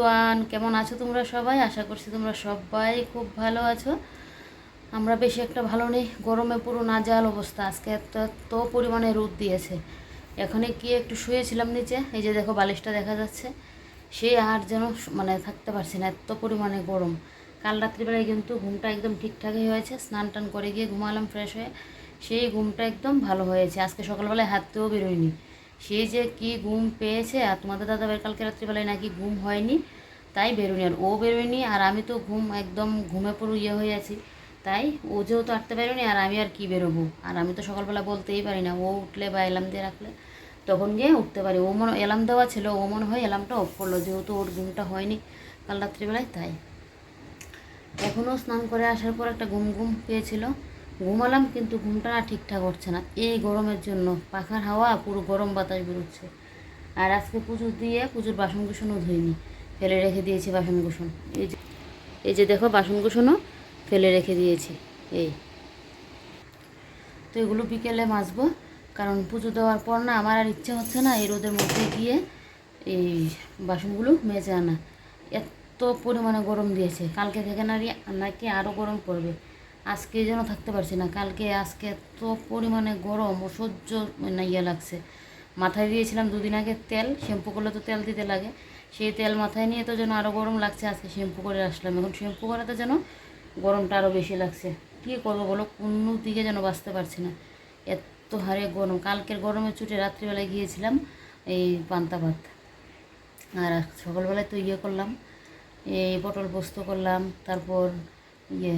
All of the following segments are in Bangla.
এভরিওয়ান কেমন আছো তোমরা সবাই? আশা করছি তোমরা সবাই খুব ভালো আছো। আমরা বেশি একটা ভালো নেই, গরমে পুরো নাজাল অবস্থা। আজকে এত এত পরিমাণে রোদ দিয়েছে। এখানে কি একটু শুয়েছিলাম নিচে, এই যে দেখো বালিশটা দেখা যাচ্ছে। সে আর যেন মানে থাকতে পারছি না, এত পরিমাণে গরম। কাল রাত্রিবেলায় কিন্তু ঘুমটা একদম ঠিকঠাকই হয়েছে, স্নান টান করে গিয়ে ঘুমালাম ফ্রেশ হয়ে। সেই ঘুমটা একদম ভালো হয়েছে। আজকে সকালবেলায় হাতেও বেরোয়নি সে যে কি ঘুম পেয়েছে, আর তোমাদের দাদা ভাই কালকে রাত্রিবেলায় নাকি ঘুম হয়নি, তাই বেরোনি আর ও বেরোয়নি, আর আমি তো ঘুম একদম ঘুমে পুরো ইয়ে হয়ে আছি। তাই ও যেহেতু আটতে বেরোয়নি, আর আমি আর কি বেরোবো? আর আমি তো সকালবেলা বলতেই পারি না, ও উঠলে বা এলাম দিয়ে রাখলে তখন গিয়ে উঠতে পারি। ও মনে এলাম দেওয়া ছিল, ও মনে হয় এলামটা অফ করল, যেহেতু ওর ঘুমটা হয়নি কাল রাত্রিবেলায়, তাই। এখনও স্নান করে আসার পর একটা ঘুম ঘুম পেয়েছিল। ঘুমালাম কিন্তু ঘুমটা না ঠিকঠাক হচ্ছে না। এই গরমের জন্য পাখার হাওয়া, পুরো গরম বাতাস বেরোচ্ছে। আর আজকে পুজো দিয়ে পুজোর বাসন কুসনও ধুইনি, ফেলে রেখে দিয়েছি বাসন কুসন এই যে এই যে দেখো বাসন কুসনও ফেলে রেখে দিয়েছি, এই। তো এগুলো বিকেলে মাজবো, কারণ পুজো দেওয়ার পর না আমার আর ইচ্ছে হচ্ছে না এই রোদের মধ্যে গিয়ে এই বাসনগুলো মেজে আনা। এত পরিমাণে গরম দিয়েছে, কালকে থেকে নাকি নাকি আরও গরম পড়বে। আজকে যেন থাকতে পারছি না। কালকে, আজকে এত পরিমাণে গরম, অসহ্য মানে ইয়ে লাগছে। মাথায় দিয়েছিলাম দুদিন আগে তেল, শ্যাম্পু করলে তো তেল দিতে লাগে। সেই তেল মাথায় নিয়ে তো যেন আরও গরম লাগছে, আজকে শ্যাম্পু করে আসলাম। এখন শ্যাম্পু করাতে যেন গরমটা আরও বেশি লাগছে। কী করব বলো? কোনো দিকে যেন বাঁচতে পারছি না। এত হারে গরম। কালকের গরমে ছুটে রাত্রিবেলায় গিয়েছিলাম এই পান্তা ভাত। আর সকালবেলায় তো ইয়ে করলাম, এই পটল পোস্ত করলাম, তারপর ইয়ে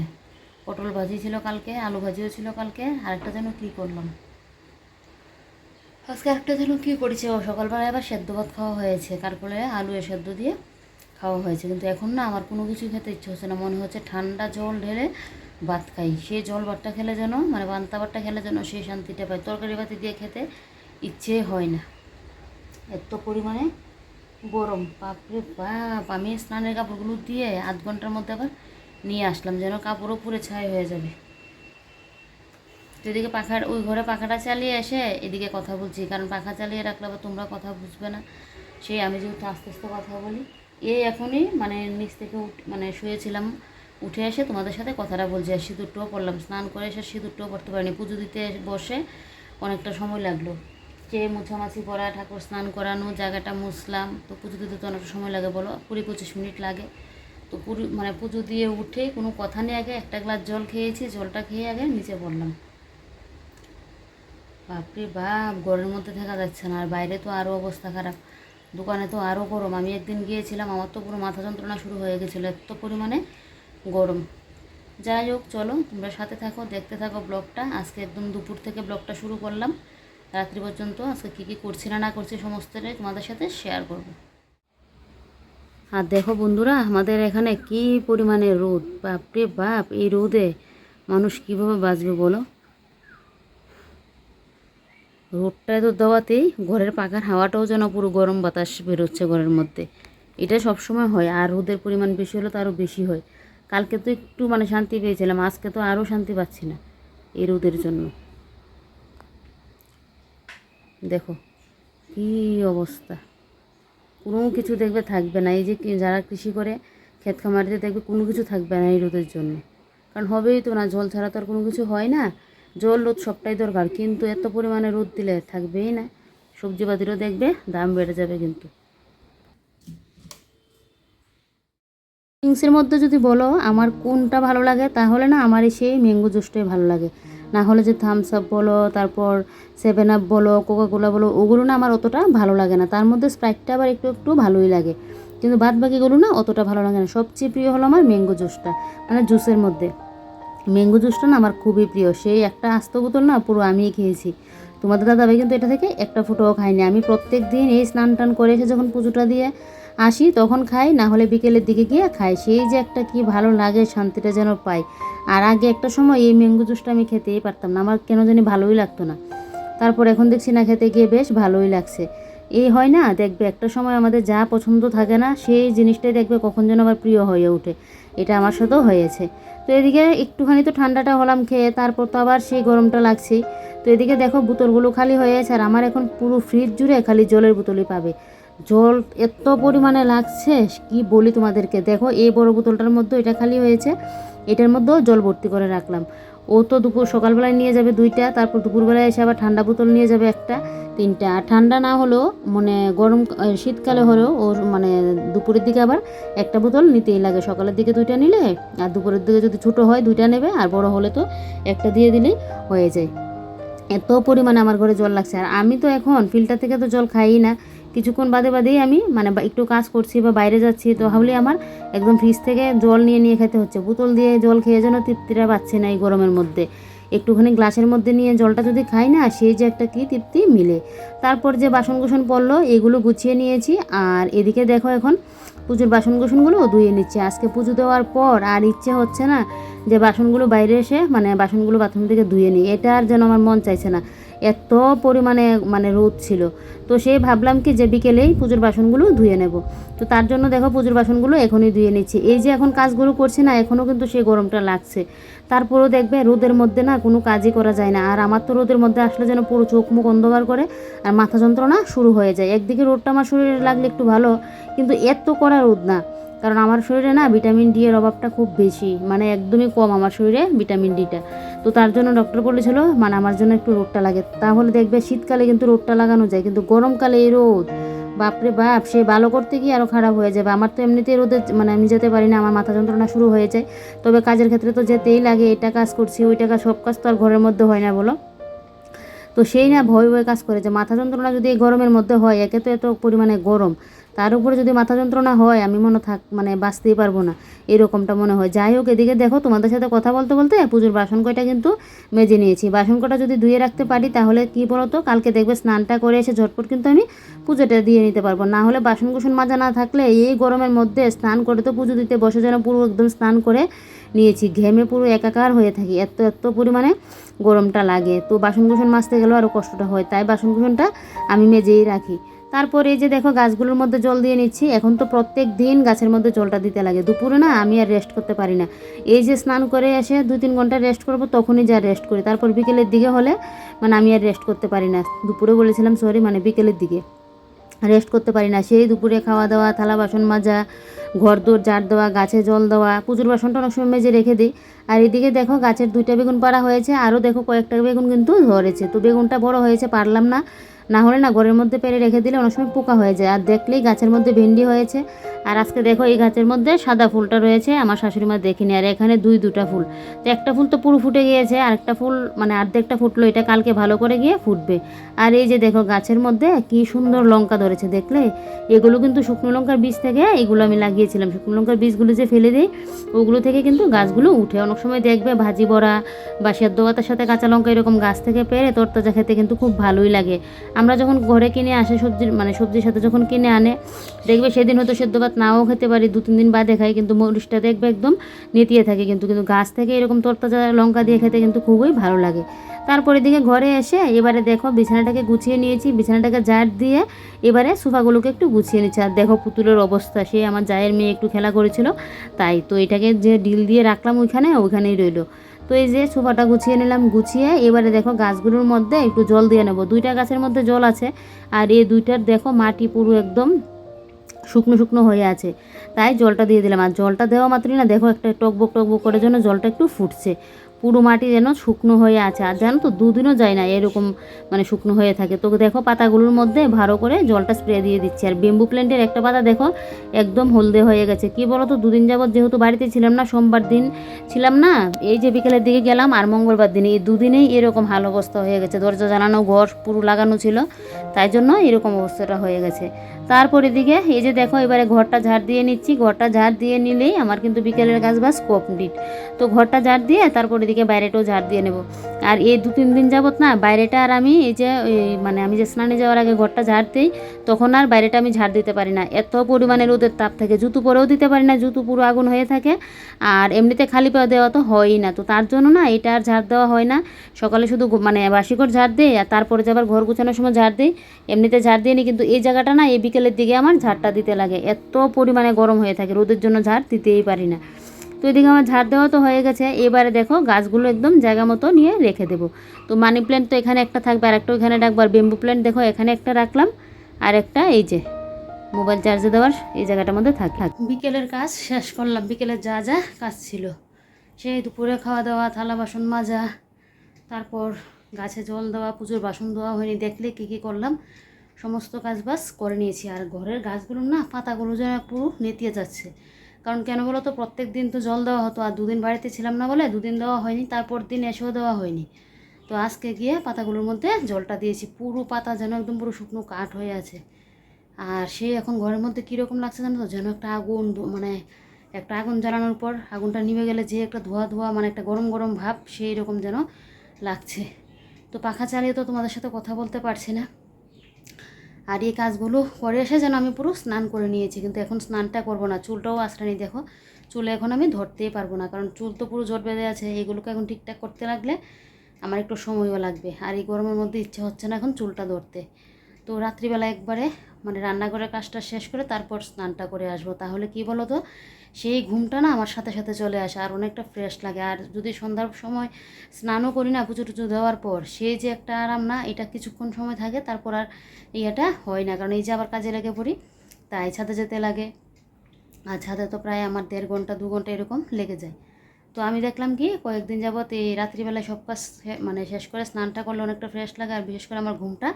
পটল ভাজি ছিল কালকে, আলু ভাজিও ছিল কালকে, আরেকটা যেন কী করলাম? আজকে একটা যেন কী করেছে ও সকালবেলায় আবার সেদ্ধ ভাত খাওয়া হয়েছে, তারপরে আলু এ সেদ্ধ দিয়ে খাওয়া হয়েছে। কিন্তু এখন না আমার কোনো কিছু খেতে ইচ্ছে হচ্ছে না, মনে হচ্ছে ঠান্ডা জল ঢেলে ভাত খাই। সেই জল ভাতটা খেলে যেন মানে পান্তা ভাতটা খেলে যেন সেই শান্তিটা পাই। তরকারি ভাতি দিয়ে খেতে ইচ্ছে হয় না। এত পরিমাণে গরম, বাপরে বাপ! আমি স্নানের কাপড়গুলো দিয়ে আধ ঘণ্টার মধ্যে আবার নিয়ে আসলাম, যেন কাপড়ও পুরে ছাই হয়ে যাবে। তো এদিকে পাখার, ওই ঘরে পাখাটা চালিয়ে এসে এদিকে কথা বলছি, কারণ পাখা চালিয়ে রাখলে আবার তোমরা কথা বুঝবে না। সেই আমি যেহেতু আস্তে আস্তে কথা বলি, এই এখনই মানে নিচ থেকে উঠ মানে শুয়েছিলাম, উঠে এসে তোমাদের সাথে কথাটা বলছি। আর সিঁদুরটাও পড়লাম, স্নান করে এসে সিঁদুরটাও পড়তে পারিনি। পুজো দিতে বসে অনেকটা সময় লাগল। যে মোছামাছি করা ঠাকুর স্নান করানো, জায়গাটা মুছলাম, তো পুজো দিতে তো অনেকটা সময় লাগে বলো? কুড়ি পঁচিশ মিনিট লাগে। তো পুরো মানে পুজো দিয়ে উঠে কোনো কথা নেই আগে, একটা গ্লাস জল খেয়েছি, জলটা খেয়ে আগে নিচে পড়লাম। বাপরে বাপ গরমের মধ্যে থাকা যাচ্ছে না, আর বাইরে তো আরও অবস্থা খারাপ। দোকানে তো আরও গরম। আমি একদিন গিয়েছিলাম, আমার তো পুরো মাথা যন্ত্রণা শুরু হয়ে গেছিল, এত পরিমাণে গরম। যাই হোক, চলো, তোমরা সাথে থাকো, দেখতে থাকো ব্লগটা। আজকে একদম দুপুর থেকে ব্লগটা শুরু করলাম। রাত্রি পর্যন্ত আজকে কী কী করছি না না করছি সমস্তটাই তোমাদের সাথে শেয়ার করব। আর দেখো বন্ধুরা, আমাদের এখানে কি পরিমাণে রোদ? বাপরে বাপ, এই রোদে মানুষ কীভাবে বাঁচবে বলো? রোদটা তো দেওয়াতেই ঘরের পাখার হাওয়াটাও যেন পুরো গরম বাতাস বেরোচ্ছে ঘরের মধ্যে। এটা সবসময় হয়, আর রোদের পরিমাণ বেশি হলে তো আরও বেশি হয়। কালকে তো একটু মানে শান্তি পেয়েছিলাম, আজকে তো আরও শান্তি পাচ্ছি না এই রোদের জন্য। দেখো, কি অবস্থা। কোনো কিছু দেখবে থাকবে না। এই যে যারা কৃষি করে ক্ষেত খামারিতে দেখবে কোনো কিছু থাকবে না এই রোদের জন্য। কারণ হবেই তো না, জল ছাড়া তো আর কোনো কিছু হয় না। জল, রোদ সবটাই দরকার, কিন্তু এত পরিমাণে রোদ দিলে থাকবেই না। সবজিপাতিরও দেখবে, দাম বেড়ে যাবে কিন্তু। ড্রিঙ্কসের মধ্যে যদি বলো আমার কোনটা ভালো লাগে, তাহলে না আমার এই সেই ম্যাঙ্গো জুসটাই ভালো লাগে। না হলে যে থামস আপ বলো, তারপর সেভেন আপ বলো কোকাকোলা বলো, ওগুলো না আমার অতটা ভালো লাগে না। তার মধ্যে স্প্রাইটটা আবার একটু একটু ভালোই লাগে। কিন্তু বাদ বাকিগুলো না অতটা ভালো লাগে না। সবচেয়ে প্রিয় হলো আমার ম্যাঙ্গো জুসটা মানে জুসের মধ্যে। ম্যাঙ্গো জুসটা না আমার খুবই প্রিয়। সেই একটা আস্ত বোতল না পুরো আমিই খেয়েছি। তোমাদের দাদাভাই কিন্তু এটা থেকে একটা ফুটোও খাইনি আমি প্রত্যেক দিন এই স্নান টান করে এসে যখন পুজোটা দিয়ে আসি, তখন খাই, না হলে বিকেলের দিকে গিয়ে খাই। সেই যে একটা কি ভালো লাগে, শান্তিটা যেন পাই। আর আগে একটা সময় এই ম্যাঙ্গো জুসটা আমি খেতেই পারতাম না, আমার কেন জানি ভালোই লাগতো না। তারপর এখন দেখছি না, খেতে গিয়ে বেশ ভালোই লাগছে। এই হয় না, দেখবে একটা সময় আমাদের যা পছন্দ থাকে না, সেই জিনিসটাই দেখবে কখন যেন আবার প্রিয় হয়ে ওঠে। এটা আমার সাথেও হয়েছে। তো এদিকে একটুখানি তো ঠান্ডাটা হলাম খেয়ে, তারপর তো আবার সেই গরমটা লাগছেই। তো এদিকে দেখো, বোতলগুলো খালি হয়ে আছে আর আমার এখন পুরো ফ্রিজ জুড়ে খালি জলের বোতলই পাবে। জল এত পরিমাণে লাগছে, কি বলি তোমাদেরকে? দেখো, এই বড় বোতলটার মধ্যে এটা খালি হয়েছে, এটার মধ্যেও জল ভর্তি করে রাখলাম। ও তো দুপুর, সকালবেলায় নিয়ে যাবে দুইটা, তারপর দুপুরবেলায় এসে আবার ঠান্ডা বোতল নিয়ে যাবে একটা, তিনটা। আর ঠান্ডা না হলেও মানে গরম শীতকালে হলেও ওর মানে দুপুরের দিকে আবার একটা বোতল নিতেই লাগে। সকালের দিকে দুইটা নিলে, আর দুপুরের দিকে যদি ছোটো হয় দুইটা নেবে, আর বড় হলে তো একটা দিয়ে দিলেই হয়ে যায়। এত পরিমাণে আমার ঘরে জল লাগছে। আর আমি তো এখন ফিল্টার থেকে তো জল খাই না। কিছুক্ষণ বাদে বাদেই আমি মানে একটু কাজ করছি বা বাইরে যাচ্ছি, তো হলে আমার একদম ফ্রিজ থেকে জল নিয়ে নিয়ে খেতে হচ্ছে। বোতল দিয়ে জল খেয়ে যেন তৃপ্তিটা পাচ্ছে না এই গরমের মধ্যে। একটুখানি গ্লাসের মধ্যে নিয়ে জলটা যদি খাই না, সেই যে একটা কি তৃপ্তি মিলে। তারপর যে বাসন কুসন পড়ল, এগুলো গুছিয়ে নিয়েছি। আর এদিকে দেখো এখন পুজোর বাসন কুসনগুলো ধুয়ে নিচ্ছে। আজকে পুজো দেওয়ার পর আর ইচ্ছে হচ্ছে না যে বাসনগুলো বাইরে এসে মানে বাসনগুলো বাথরুম থেকে ধুয়ে নিই। এটা আর যেন আমার মন চাইছে না। এত পরিমাণে মানে রোদ ছিল। তো সেই ভাবলাম কি যে বিকেলেই পুজোর বাসনগুলো ধুয়ে নেব। তো তার জন্য দেখো পুজোর বাসনগুলো এখনই ধুয়ে নিচ্ছি। এই যে এখন কাজগুলো করছি না, এখনও কিন্তু সেই গরমটা লাগছে। তারপরেও দেখবে রোদের মধ্যে না কোনো কাজই করা যায় না। আর আমার তো রোদের মধ্যে আসলে যেন পুরো চোখ মুখ অন্ধকার করে আর মাথা যন্ত্রণা শুরু হয়ে যায়। একদিকে রোদটা আমার শরীরে লাগলে একটু ভালো, কিন্তু এত করা রোদ না। কারণ আমার শরীরে না ভিটামিন ডি এর অভাবটা খুব বেশি মানে একদমই কম আমার শরীরে ভিটামিন ডিটা তো তার জন্য ডক্টর বলেছিল মানে আমার জন্য একটু রোদটা লাগে। তাহলে দেখবে শীতকালে কিন্তু রোদটা লাগানো যায়, কিন্তু গরমকালে এই রোদ, বাপরে বাপ, সে ভালো করতে গিয়ে আরও খারাপ হয়ে যাবে। আমার তো এমনিতেই রোদে মানে আমি যেতে পারি না, আমার মাথা যন্ত্রণা শুরু হয়ে যায়। তবে কাজের ক্ষেত্রে তো যেতেই লাগে, এটা কাজ করছি, ওইটা কাজ, সব কাজ তো আর ঘরের মধ্যে হয় না বলো। তো সেই না ভয় ভয় কাজ করে যে মাথা যন্ত্রণা যদি এই গরমের মধ্যে হয়, একে তো এত পরিমাণে গরম। তার উপরে যদি মাথা যন্ত্রণা হয়, আমি মনে থাক মানে বাঁচতেই পারব না। এরকমটা মনে হয়। যাই হোক, এদিকে দেখো, তোমাদের সাথে কথা বলতে বলতে পুজোর বাসন কয়টা কিন্তু মেজে নিয়েছি। বাসন কটা যদি ধুয়ে রাখতে পারি, তাহলে কি বলতো? কালকে দেখবে স্নানটা করে এসে ঝটপট কিন্তু আমি পুজোটা দিয়ে নিতে পারব। না হলে বাসন কুসন মাজা না থাকলে এই গরমের মধ্যে স্নান করে তো পুজো দিতে বসে যেন পুরো একদম স্নান করে নিয়েছি। ঘেমে পুরো একাকার হয়ে থাকি। এত এত পরিমাণে গরমটা লাগে। তো বাসন কুসন মাজতে গেলেও আরও কষ্টটা হয়। তাই বাসন কুসনটা আমি মেজেই রাখি। তারপর এই যে দেখো, গাছগুলোর মধ্যে জল দিয়ে নিচ্ছি। এখন তো প্রত্যেক দিন গাছের মধ্যে জলটা দিতে লাগে। দুপুরে না আমি আর রেস্ট করতে পারি না। এই যে স্নান করে এসে দুই তিন ঘণ্টা রেস্ট করব, তখনই যা রেস্ট করি। তারপর বিকেলের দিকে হলে মানে আমি আর রেস্ট করতে পারি না। দুপুরে বলেছিলাম সরি মানে বিকেলের দিকে রেস্ট করতে পারি না। সেই দুপুরে খাওয়া দাওয়া, থালা বাসন মাজা, ঘর দোর ঝাড় দেওয়া, গাছে জল দেওয়া, পুজোর বাসনটা অনেক সময় মেজে রেখে দিই। আর এদিকে দেখো, গাছের দুইটা বেগুন পাড়া হয়েছে। আরও দেখো, কয়েকটা বেগুন কিন্তু ধরেছে। তো বেগুনটা বড় হয়েছে, পারলাম না। না হলে না ঘরের মধ্যে পেরে রেখে দিলে অনেক সময় পোকা হয়ে যায়। আর দেখলেই গাছের মধ্যে ভেন্ডি হয়েছে। আর আজকে দেখো এই গাছের মধ্যে সাদা ফুলটা রয়েছে। আমার শাশুড়ি মা দেখিনি। আর এখানে দুই দুটা ফুল। তো একটা ফুল তো পুরো ফুটে গিয়েছে। আর একটা ফুল মানে অর্ধেকটা ফুটলো। এটা কালকে ভালো করে গিয়ে ফুটবে। আর এই যে দেখো গাছের মধ্যে কি সুন্দর লঙ্কা ধরেছে। দেখলে? এগুলো কিন্তু শুকনো লঙ্কার বীজ থেকে এগুলো আমি লাগিয়েছিলাম। শুকনো লঙ্কার বীজগুলো যে ফেলে দিই, ওগুলো থেকে কিন্তু গাছগুলো উঠে। অনেক সময় দেখবে ভাজি বড়া বা সেদ্ধ ভাতের সাথে কাঁচা লঙ্কা এরকম গাছ থেকে পেরে তরতাজা খেতে কিন্তু খুব ভালোই লাগে। আমরা যখন ঘরে কিনে আসে সবজির মানে সবজির সাথে যখন কিনে আনে, দেখবে সেদিন হয়তো সেদ্ধ ভাত নাও খেতে পারি দু তিন দিন বাদে খাই, কিন্তু মরিচটা দেখবে একদম নেতিয়ে থাকে, কিন্তু কিন্তু গাছ থেকে এরকম তরতাজা লঙ্কা দিয়ে খেতে কিন্তু খুবই ভালো লাগে। তারপরে দিকে ঘরে এসে এবারে দেখো বিছানাটাকে গুছিয়ে নিয়েছি, বিছানাটাকে জার দিয়ে এবারে সোফাগুলোকে একটু গুছিয়ে নিচ্ছে। আর দেখো পুতুলের অবস্থা, সে আমার জায়ের মেয়ে একটু খেলা করেছিল, তাই তো এটাকে যে ডিল দিয়ে রাখলাম ওইখানে, ওইখানেই রইল। তো এই যে সোফাটা গুছিয়ে নিলাম, গুছিয়ে এবারে দেখো গাছগুলোর মধ্যে একটু জল দিয়ে নেব। দুইটা গাছের মধ্যে জল আছে, আর এই দুইটার দেখো মাটি পুরো একদম শুকনো শুকনো হয়ে আছে। তাই জলটা দিয়ে দিলাম। আর জলটা দেওয়া মাত্রই না, দেখো একটা টকবক টকবক করার জন্য জলটা একটু ফুটছে। পুরো মাটি যেন শুকনো হয়ে আছে। আর জানো তো, দুদিনও যায় না এরকম মানে শুকনো হয়ে থাকে। তো দেখো পাতাগুলোর মধ্যে ভালো করে জলটা স্প্রে দিয়ে দিচ্ছি। আর বেম্বু প্ল্যান্টের একটা পাতা দেখো, একদম হলদে হয়ে গেছে। কি বলো তো দুদিন যাবত যেহেতু বাড়িতে ছিলাম না, সোমবার দিন ছিলাম না, এই যে বিকেলের দিকে গেলাম আর মঙ্গলবার দিনে, এই দুদিনেই এরকম হাল অবস্থা হয়ে গেছে। দরজা, জানানো, ঘর পুরো লাগানো ছিল, তাই জন্য এরকম অবস্থাটা হয়ে গেছে। তারপর এদিকে, এই যে দেখো, এবারে ঘরটা ঝাড় দিয়ে নিচ্ছি। ঘরটা ঝাড় দিয়ে নিলেই আমার কিন্তু বিকেলের কাজ বাস কমপ্লিট তো ঘরটা ঝাড় দিয়ে তারপর এদিকে বাইরেটাও ঝাড় দিয়ে নেব। আর এই দু তিন দিন যাবত না, বাইরেটা আর আমি এই যে মানে আমি যে স্নানে যাওয়ার আগে ঘরটা ঝাড় দিই, তখন আর বাইরেটা আমি ঝাড় দিতে পারি না। এত পরিমাণে রোদের তাপ থাকে, জুতো পরেও দিতে পারি না, জুতো পুরো আগুন হয়ে থাকে। আর এমনিতে খালি পাওয়া দেওয়া তো হয়ই না। তো তার জন্য না, এটা আর ঝাড় দেওয়া হয় না। সকালে শুধু মানে বাসিকর ঝাড় দিই, আর তারপরে যে আবার ঘর গুছানোর সময় ঝাড় দিই, এমনিতে ঝাড় দিয়ে নি। কিন্তু এই জায়গাটা না, এই বিকেলের দিকে আমার ঝাড়টা দিতে লাগে। এত পরিমাণে গরম হয়ে থাকে, রোদের জন্য ঝাড় দিতেই পারি না। তো এদিকে আমার ঝাড় দেওয়া তো হয়ে গেছে। এবারে দেখো গাছগুলো একদম জায়গা মতো নিয়ে রেখে দেবো। তো মানি প্ল্যান্ট তো এখানে একটা থাকবে, আর একটা ওইখানে রাখব। আর বেম্বু প্ল্যান্ট দেখো, এখানে একটা রাখলাম। আর একটা এই যে মোবাইল চার্জে দেওয়ার এই জায়গাটার মধ্যে থাকে বিকেলের কাজ শেষ করলাম। বিকেলের যা যা কাজ ছিল। সেই দুপুরে খাওয়া দাওয়া, থালা বাসন মাজা, তারপর গাছে জল দেওয়া, পুজোর বাসন দেওয়া হয়নি। দেখলে কী কী করলাম। সমস্ত কাজ বাস করে নিয়েছি। আর ঘরের গাছগুলো না, পাতাগুলো যেন পুরো নেতিয়ে যাচ্ছে। কারণ কেন বলো তো, প্রত্যেক দিন তো জল দেওয়া হতো। আর দুদিন বাড়িতে ছিলাম না বলে দুদিন দেওয়া হয়নি, তারপর দিন এসেও দেওয়া হয়নি। তো আজকে গিয়ে পাতাগুলোর মধ্যে জলটা দিয়েছি। পুরো পাতা যেন একদম পুরো শুকনো কাঠ হয়ে আছে। আর সে এখন ঘরের মধ্যে কীরকম লাগছে জানো তো? যেন একটা আগুন মানে একটা আগুন জ্বালানোর পর আগুনটা নিভে গেলে যে একটা ধোয়া ধোয়া মানে একটা গরম গরম ভাব, সেই রকম যেন লাগছে। তো পাখা চালিয়ে তো তোমাদের সাথে কথা বলতে পারছি না। আর এই কাজগুলো করে এসে যেন আমি পুরো স্নান করে নিয়েছি, কিন্তু এখন স্নানটা করব না। চুলটাও আশ্রানি দেখো। চুলে এখন আমি ধরতেই পারব না, কারণ চুল তো পুরো জট বেঁধে আছে। এগুলোকে এখন ঠিকঠাক করতে লাগলে আমার একটু সময়ও লাগবে। আর এই গরমের মধ্যে ইচ্ছে হচ্ছে না এখন চুলটা ধরতে। তো রাত্রিবেলা একবারে মানে রান্নাঘরের কাজটা শেষ করে তারপর স্নানটা করে আসব। তাহলে কি বলো তো? সেই ঘুমটা না আমার সাথে সাথে চলে আসে, আর অনেকটা ফ্রেশ লাগে। আর যদি সন্ধ্যার সময় স্নানও করি না, পুজো টুজো দেওয়ার পর, সেই যে একটা আরাম না, এটা কিছুক্ষণ সময় থাকে, তারপর আর ইয়েটা হয় না। কারণ এই যে আবার কাজে লেগে পড়ি, তাই ছাদে যেতে লাগে। আর ছাদে তো প্রায় আমার দেড় ঘণ্টা, দু ঘণ্টা এরকম লেগে যায়। তো আমি দেখলাম কি, কয়েকদিন যাবত এই রাত্রিবেলায় সব কাজ মানে শেষ করে স্নানটা করলে অনেকটা ফ্রেশ লাগে, আর বিশেষ করে আমার ঘুমটা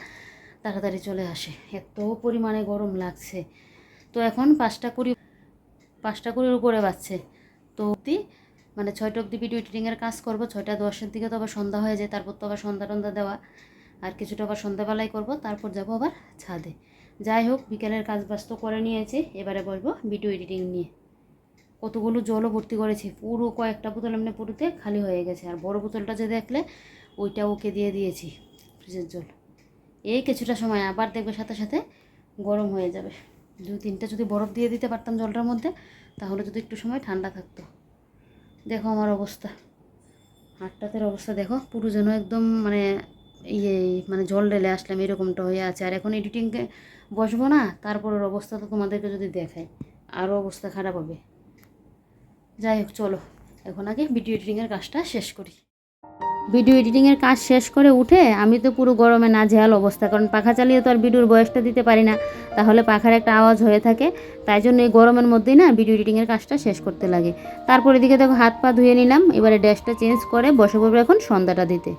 তাড়াতাড়ি চলে আসে। এত পরিমাণে গরম লাগছে। তো এখন পাঁচটা কুড়ি পাঁচটা করে উপরে বাজছে। তো অবধি মানে ছয়টা অব্দি ভিডিও এডিটিংয়ের কাজ করব, ছয়টা দশের দিকে তো আবার সন্ধ্যা হয়ে যায়, তারপর তো আবার সন্ধ্যা টন্ধা দেওয়া। আর কিছুটা আবার সন্ধ্যাবেলায় করব, তারপর যাব আবার ছাদে। যাই হোক, বিকেলের কাজ বাজ তো করে নিয়েছি, এবারে বলব ভিডিও এডিটিং নিয়ে। কতগুলো জলও ভর্তি করেছি, পুরো কয়েকটা বোতল এমনি পুরোতে খালি হয়ে গেছে। আর বড় বোতলটা যে দেখলে, ওইটা ওকে দিয়ে দিয়েছি, ফ্রিজের জল। এই কিছুটা সময়, আবার দেখবে সাথে সাথে গরম হয়ে যাবে। দু তিনটা যদি বরফ দিয়ে দিতে পারতাম জলটার মধ্যে, তাহলে যদি একটু সময় ঠান্ডা থাকতো। দেখো আমার অবস্থা। হাটটাতের অবস্থা দেখো, পুরো যেন একদম মানে ইয়ে মানে জল ঢেলে আসলাম, এরকমটা হয়ে আছে। আর এখন এডিটিংকে বসবো না, তারপরের অবস্থা তো তোমাদেরকে যদি দেখায় আরও অবস্থা খারাপ হবে। যাই হোক, চলো, এখন আগে ভিডিও এডিটিংয়ের কাজটা শেষ করি। ভিডিও এডিটিংয়ের কাজ শেষ করে উঠে আমি তো পুরো গরমে না নাজেহাল অবস্থা, কারণ পাখা চালিয়ে তো আর ভিডিওর বয়সটা দিতে পারি না। তাহলে পাখার একটা আওয়াজ হয়ে থাকে, তাই জন্য এই গরমের মধ্যেই না ভিডিও এডিটিংয়ের কাজটা শেষ করতে লাগে। তারপর এদিকে দেখো হাত পা ধুয়ে নিলাম, এবারে ড্যাশটা চেঞ্জ করে বসে পড়ব এখন সন্ধ্যাটা দিতে।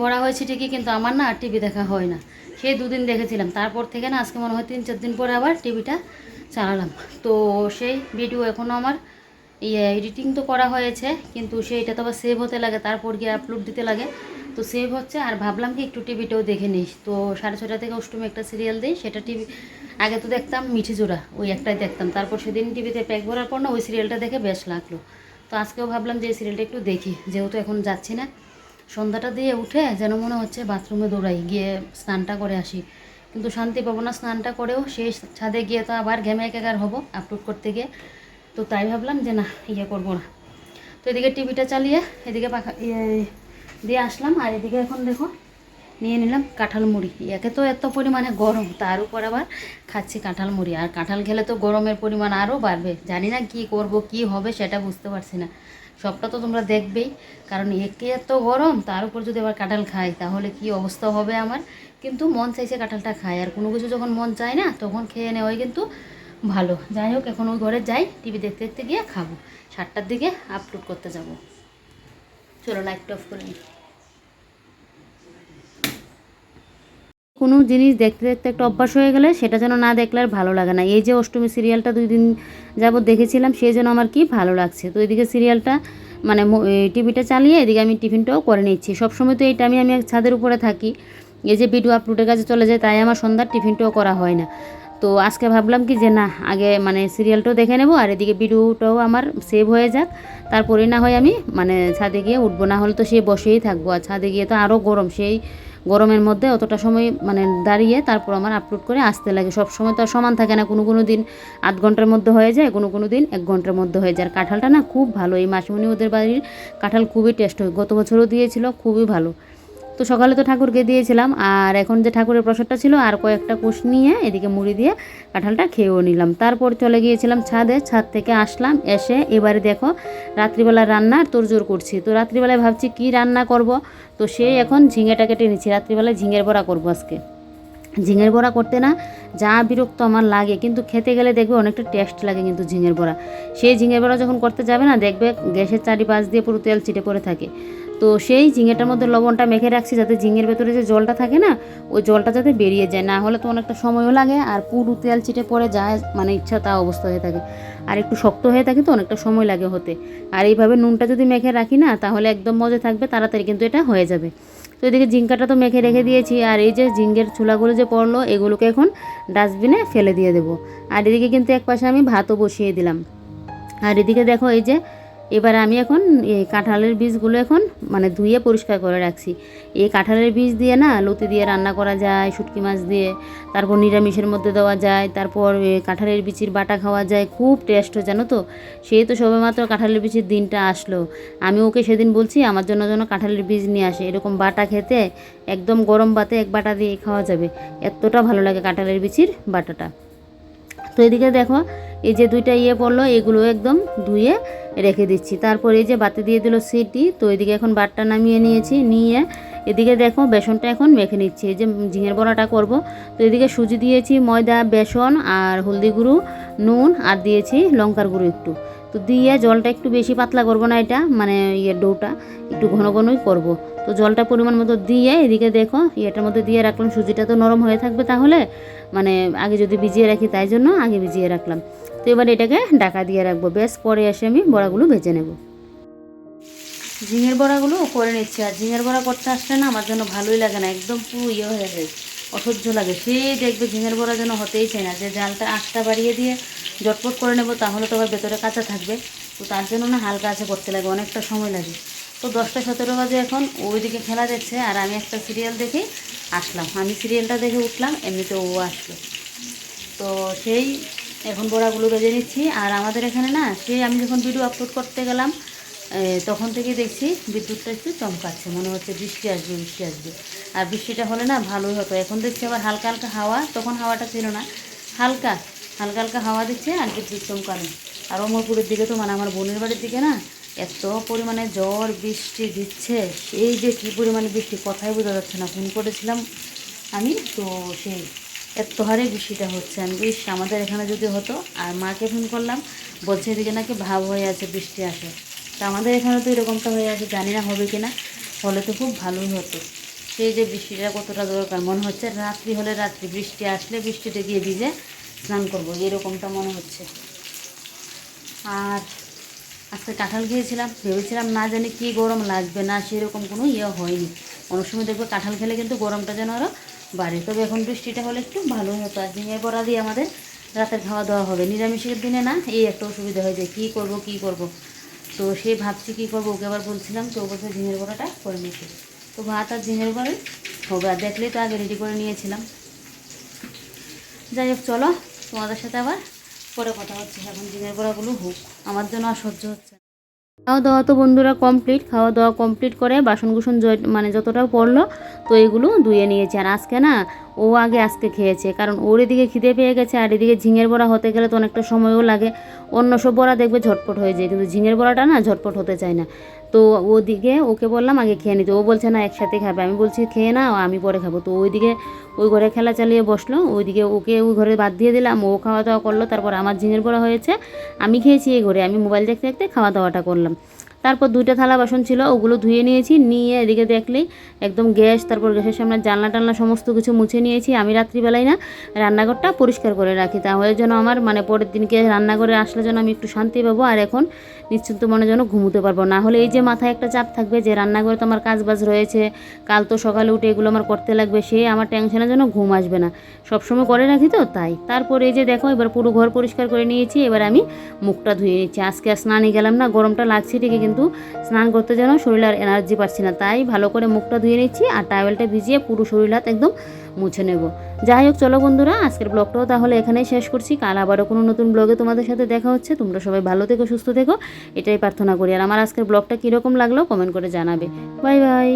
ভরা হয়েছে ঠিকই, কিন্তু আমার না আর টিভি দেখা হয় না। সেই দুদিন দেখেছিলাম। তারপর থেকে না আজকে মনে হয় তিন চার দিন পরে আবার টিভিটা চালালাম। তো সেই ভিডিও এখনও আমার ইয়ে এডিটিং তো করা হয়েছে, কিন্তু সেইটা তো আবার সেভ হতে লাগে, তারপর গিয়ে আপলোড দিতে লাগে। তো সেভ হচ্ছে, আর ভাবলাম কি একটু টিভিটাও দেখে নিস তো সাড়ে ছটা থেকে অষ্টমী একটা সিরিয়াল দিই, সেটা টিভি, আগে তো দেখতাম মিঠি জোড়া ওই একটাই দেখতাম। তারপর সেদিন টিভিতে প্যাক ভরার পর না ওই সিরিয়ালটা দেখে বেশ লাগল। তো আজকেও ভাবলাম যে এই সিরিয়ালটা একটু দেখি, যেহেতু এখন যাচ্ছি না। সন্ধ্যাটা দিয়ে উঠে যেন মনে হচ্ছে বাথরুমে দৌড়াই, গিয়ে স্নানটা করে আসি। কিন্তু শান্তি পাবো না স্নানটা করেও সেই ছাদে গিয়ে তো আবার ঘেমে একাকার হব আপলোড করতে গিয়ে। তো তাই ভাবলাম যে না ইয়ে করব না। তো এদিকে টিভিটা চালিয়ে এদিকে পাখা দিয়ে আসলাম। আর এদিকে এখন দেখো, নিয়ে নিলাম কাঁঠাল মুড়ি। একে তো এত পরিমাণে গরম, তার উপর আবার খাচ্ছি কাঁঠাল মুড়ি। আর কাঁঠাল খেলে তো গরমের পরিমাণ আরও বাড়বে। জানি না কি করব, কি হবে সেটা বুঝতে পারছি না। সবটা তো তোমরা দেখবেই। কারণ একে এত গরম, তার উপর যদি আবার কাঁঠাল খাই, তাহলে কি অবস্থা হবে আমার? কিন্তু মন চাইছে কাঁঠালটা খায় আর কোনো কিছু যখন মন চায় না, তখন খেয়ে নেওয়াই কিন্তু ভালো। যাই হোক, এখন ওই ঘরে যাই, টিভি দেখতে দেখতে গিয়ে খাব। সাতটার দিকে আপলোড করতে যাব। চলো লাইটটা অফ করে নিই। কোনো জিনিস দেখতে দেখতে একটা অভ্যাস হয়ে গেলে সেটা যেন না দেখলে আর ভালো লাগে না। এই যে অষ্টমী সিরিয়ালটা দুই দিন যাবত দেখেছিলাম সেই জন্য আমার কি ভালো লাগছে। তো এদিকে সিরিয়ালটা মানে টিভিটা চালিয়ে এদিকে আমি টিফিনটাও করে নিচ্ছি। সবসময় তো এই টাইমে আমি ছাদের উপরে থাকি। এই যে ভিডিও আপলোডের কাছে চলে যায়, তাই আমার সন্ধ্যার টিফিনটাও করা হয় না। তো আজকে ভাবলাম কি যে না, আগে মানে সিরিয়ালটাও দেখে নেব, আর এদিকে ভিডিওটাও আমার সেভ হয়ে যাক। তারপরে না হয় আমি মানে ছাদে গিয়ে উঠবো, না হলে তো সে বসেই থাকব। আর ছাদে গিয়ে তো আরও গরম, সেই গরমের মধ্যে অতটা সময় মানে দাঁড়িয়ে তারপর আমার আপলোড করে আসতে লাগে। সব সময় তো আর সমান থাকে না, কোনো কোনো দিন আধ ঘণ্টার মধ্যে হয়ে যায়, কোনো কোনো দিন এক ঘণ্টার মধ্যে হয়ে যায়। আর কাঁঠালটা না খুব ভালো, এই মাসিমণি ওদের বাড়ির কাঁঠাল খুবই টেস্ট হয়। গত বছরও দিয়েছিল, খুবই ভালো। তো সকালে তো ঠাকুরকে দিয়েছিলাম, আর এখন যে ঠাকুরের প্রসাদটা ছিল আর কয়েকটা কোষ নিয়ে এদিকে মুড়ি দিয়ে কাঁঠালটা খেয়েও নিলাম। তারপর চলে গিয়েছিলাম ছাদে, ছাদ থেকে আসলাম, এসে এবারে দেখো রাত্রিবেলা রান্নার তোড়জোড় করছি। তো রাত্রিবেলায় ভাবছি কি রান্না করব? তো সে এখন ঝিঙেটা কেটে নিচ্ছি। রাত্রিবেলায় ঝিঙের বড়া করব আজকে। ঝিঙের বড়া করতে না যা বিরক্ত আমার লাগে, কিন্তু খেতে গেলে দেখবে অনেকটা টেস্ট লাগে কিন্তু ঝিঙের বড়া। সেই ঝিঙের বড়া যখন করতে যাবে না, দেখবে গ্যাসের চারিপাশ দিয়ে পুরো তেল ছিটে পড়ে থাকে। তো সেই ঝিঙেটার মধ্যে লবণটা মেখে রাখছি যাতে ঝিঙের ভেতরে যে জলটা থাকে না, ওই জলটা যাতে বেরিয়ে যায়। না হলে তো অনেকটা সময়ও লাগে আর পুরু তেল ছিটে পড়ে যায় মানে ইচ্ছা তা অবস্থা হয়ে থাকে। আর একটু শক্ত হয়ে থাকে তো অনেকটা সময় লাগে হতে। আর এইভাবে নুনটা যদি মেখে রাখি না, তাহলে একদম মজা থাকবে, তাড়াতাড়ি কিন্তু এটা হয়ে যাবে। তো এদিকে জিঙ্কাটা তো মেখে রেখে দিয়েছি আর এই যে ঝিঙ্গের চুলাগুলো যে পড়ল, এগুলোকে এখন ডাস্টবিনে ফেলে দিয়ে দেবো। আর এদিকে কিন্তু এক পাশে আমি ভাতও বসিয়ে দিলাম। আর এদিকে দেখো এই যে এবার আমি এখন এই কাঁঠালের বীজগুলো এখন মানে ধুয়ে পরিষ্কার করে রাখছি। এই কাঁঠালের বীজ দিয়ে না লতি দিয়ে রান্না করা যায়, শুটকি মাছ দিয়ে, তারপর নিরামিষের মধ্যে দেওয়া যায়, তারপর কাঁঠালের বিচির বাটা খাওয়া যায়, খুব টেস্ট হয়, জানো তো? সেই তো সবেমাত্র কাঁঠালের বিচির দিনটা আসলো। আমি ওকে সেদিন বলছি, আমার জন্য যেন কাঁঠালের বীজ নিয়ে আসে। এরকম বাটা খেতে, একদম গরম ভাতে এক বাটা দিয়ে খাওয়া যাবে। এতটা ভালো লাগে কাঁঠালের বিচির বাটাটা। তো এদিকে দেখো, এই যে দুইটা ইয়ে পড়ল, এগুলো একদম ধুয়ে রেখে দিচ্ছি। তারপর এই যে বাতি দিয়ে দিল সিটি, তো এদিকে এখন বাটটা নামিয়ে নিয়েছি, নিয়ে এদিকে দেখো বেসনটা এখন মেখে নিচ্ছি। এই যে ঝিঙের বড়াটা করব। তো এদিকে সুজি দিয়েছি, ময়দা, বেসন আর হলদি গুঁড়ো, নুন আর দিয়েছি লঙ্কার গুঁড়ো একটু। তো দিয়ে জলটা একটু বেশি পাতলা করব না এটা মানে ইয়ে ডোটা, একটু ঘন ঘনই করব। তো জলটা পরিমাণ মতো দিয়ে এদিকে দেখো, ইয়েটার মধ্যে দিয়ে রাখলাম, সুজিটা তো নরম হয়ে থাকবে তাহলে। মানে আগে যদি ভিজিয়ে রাখি তাই জন্য আগে ভিজিয়ে রাখলাম। তো এবার এটাকে ঢাকা দিয়ে রাখব। বেশ, পরে এসে আমি বড়াগুলো ভেজে নেব। ঝিঙের বড়াগুলো করে নিচ্ছি। আর ঝিঙের বড়া করতে আসলে না আমার জন্য ভালোই লাগে না, একদম পুরো ইয়ে হয়ে যায়, অসহ্য লাগে। সে দেখবে ঝিঙের বড়া যেন হতেই চায় না। যে জালটা আটটা বাড়িয়ে দিয়ে জটপট করে নেব, তাহলে তো আবার ভেতরে কাঁচা থাকবে। তো তার জন্য না হালকা আছে, করতে লাগে, অনেকটা সময় লাগে। তো দশটা সতেরো বাজে এখন ওইদিকে খেলা দেখছে আর আমি একটা সিরিয়াল দেখে, আসলাম। আমি সিরিয়ালটা দেখে উঠলাম এমনিতে ও আসলো। তো সেই এখন বড়াগুলো বেজে নিচ্ছি, আর আমাদের এখানে না, সেই আমি যখন ভিডিও আপলোড করতে গেলাম তখন থেকে দেখছি বিদ্যুৎটা একটু চমকাচ্ছে, মনে হচ্ছে বৃষ্টি আসবে বৃষ্টি আসবে। আর বৃষ্টিটা হলে না ভালোই হতো। এখন দেখছি আবার হালকা হালকা হাওয়া, তখন হাওয়াটা ছিল না। হালকা হালকা হালকা হাওয়া দিচ্ছে আর বিদ্যুৎ চমকানো আর অমরপুরের দিকে তো মানে আমার বোনের বাড়ির দিকে না এত পরিমাণে ঝড় বৃষ্টি দিচ্ছে। এই যে কী পরিমাণে বৃষ্টি, কথাই বোঝা যাচ্ছে না। ফোন করেছিলাম আমি, তো সেই এত হারে বৃষ্টিটা হচ্ছে। আমি ইস, আমাদের এখানে যদি হতো, আর মাকে ফোন করলাম, বলছে এদিকে নাকি ভাব হয়ে আছে, বৃষ্টি আসে। তা আমাদের এখানে তো এরকমটা হয়ে আছে, জানি না হবে কি না হলে তো খুব ভালোই হতো। সেই যে বৃষ্টিটা কতটা দরকার, মনে হচ্ছে রাত্রি হলে রাত্রি, বৃষ্টি আসলে বৃষ্টিতে গিয়ে ভিজে স্নান করব, এরকমটা মনে হচ্ছে। আর আজকে কাঁঠাল খেয়েছিলাম, ভেবেছিলাম না জানি কি গরম লাগবে, না সেরকম কোনো ইয়ে হয়নি। অনেক সময় দেখবে কাঁঠাল খেলে কিন্তু গরমটা যেন আরও বাড়ে। তবে এখন বৃষ্টিটা হলে একটু ভালোই হতো। আর ঝিঙে বড়া দিয়ে আমাদের রাতের খাওয়া দাওয়া হবে। নিরামিষের দিনে না এই একটা অসুবিধা হয়ে যায় কী করব কী করব। তো সে ভাবছি কী করব, ওকে আবার বলছিলাম, তো বলছে ঝিঙের বড়াটা করে নিয়েছি তো ভাত আর ঝিঙের বড়াই হবে। আর দেখলেই তো আগে রেডি করে নিয়েছিলাম। যাই হোক, চলো তোমাদের সাথে আবার পরে কথা হচ্ছে, এখন ডিমের বড়াগুলো হোক, আমার জন্য আর সহ্য হচ্ছে। খাওয়া দাওয়া তো বন্ধুরা কমপ্লিট খাওয়া দাওয়া কমপ্লিট করে বাসন কুসন মানে যতটা পড়ল, তো এগুলো ধুয়ে নিয়েছি আর আজকে না ও আগে আজকে খেয়েছে। কারণ ওর এদিকে খিদে পেয়ে গেছে আর এদিকে ঝিঙের বড়া হতে গেলে তো অনেকটা সময়ও লাগে। অন্য সব বড়া দেখবে ঝটপট হয়ে যায়, কিন্তু ঝিঙের বড়াটা না ঝটপট হতে চায় না। তো ওদিকে ওকে বললাম, আগে খেয়ে নিতে। ও বলছে, না, একসাথে খাবে। আমি বলছি, খেয়ে না আমি পরে খাব। তো ওইদিকে ওই ঘরে খেলা চালিয়ে বসল। ওইদিকে ওকে ওই ঘরে বাদ দিয়ে দিলাম। ও খাওয়া দাওয়া করল, তারপর আমার ঝিঙের বড়া হয়েছে। আমি খেয়েছি এই ঘরে। আমি মোবাইল দেখতে দেখতে খাওয়া দাওয়াটা করলাম। তারপর দুইটা থালা বাসন ছিল, ওগুলো ধুয়ে নিয়েছি, নিয়ে এদিকে দেখলেই একদম গ্যাস, তারপর গ্যাসের সামনে জানলা টানলা সমস্ত কিছু মুছে নিয়েছি। আমি রাত্রিবেলায় না রান্নাঘরটা পরিষ্কার করে রাখি, তাহলে যেন আমার মানে পরের দিনকে রান্নাঘরে আসলে যেন আমি একটু শান্তি পাবো আর এখন নিশ্চিন্ত মনে যেন ঘুমোতে পারব। না হলে এই যে মাথায় একটা চাপ থাকবে যে রান্নাঘরে তো আমার কাজ বাজ রয়েছে, কাল তো সকালে উঠে এগুলো আমার করতে লাগবে, সে আমার টেনশনের জন্য ঘুম আসবে না। সবসময় করে রাখি তো, তাই। তারপরে এই যে দেখো, এবার পুরো ঘর পরিষ্কার করে নিয়েছি, এবার আমি মুখটা ধুয়ে নিচ্ছি। আজকে স্নানে গেলাম না, গরমটা লাগছে ঠিকই কিন্তু স্নান করতে যেন শরীরে আর এনার্জি পাচ্ছি না। তাই ভালো করে মুখটা ধুয়ে নিচ্ছি আর টাওয়েলটা ভিজিয়ে পুরো শরীর হাত একদম মুছে নেব। যাই হোক, চলো বন্ধুরা, আজকের ব্লগটাও তাহলে এখানেই শেষ করছি। কাল আবারও কোনো নতুন ব্লগে তোমাদের সাথে দেখা হচ্ছে। তোমরা সবাই ভালো থেকো, সুস্থ থেকো, এটাই প্রার্থনা করি। আর আমার আজকের ব্লগটা কীরকম লাগল কমেন্ট করে জানাবে। Bye bye.